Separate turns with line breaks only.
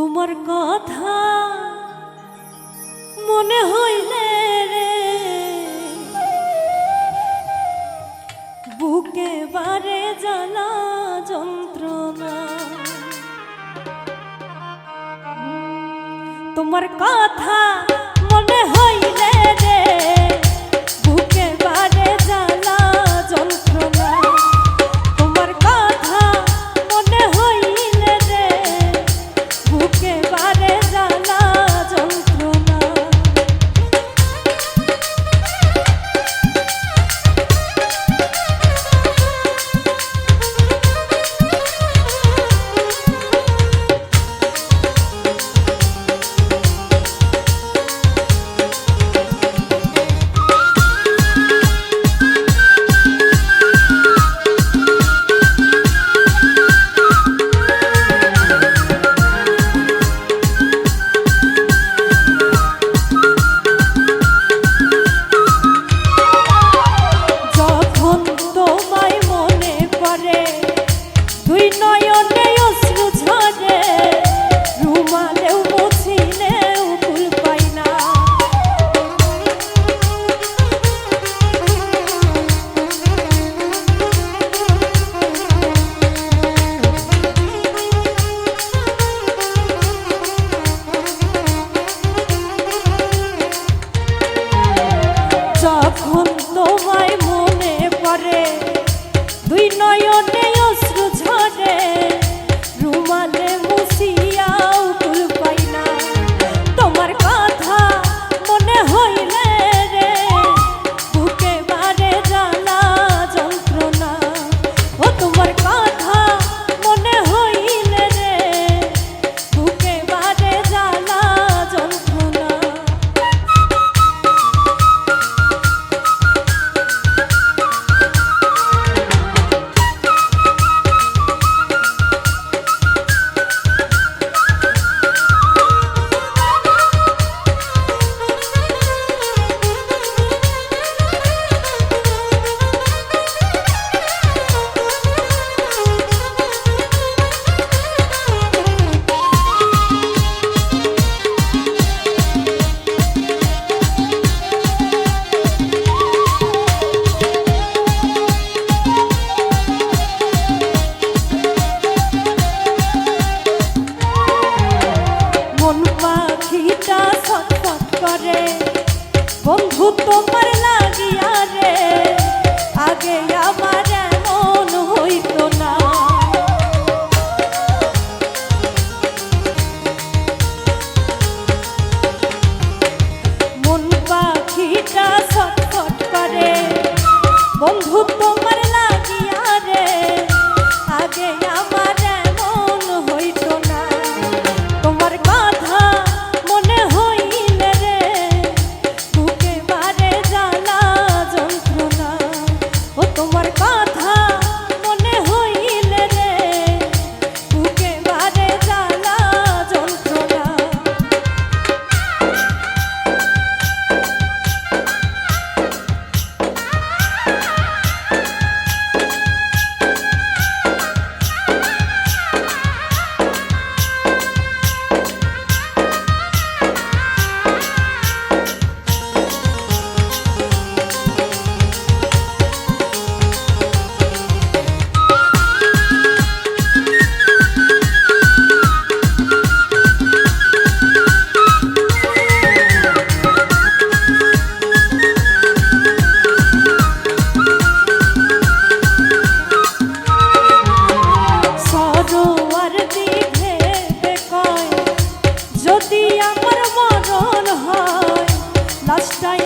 তোমার কথা মনে হইলে রে। বুকে বারে জ্বালা যন্ত্রণা। তোমার কথা করে বন্ধু তোমার না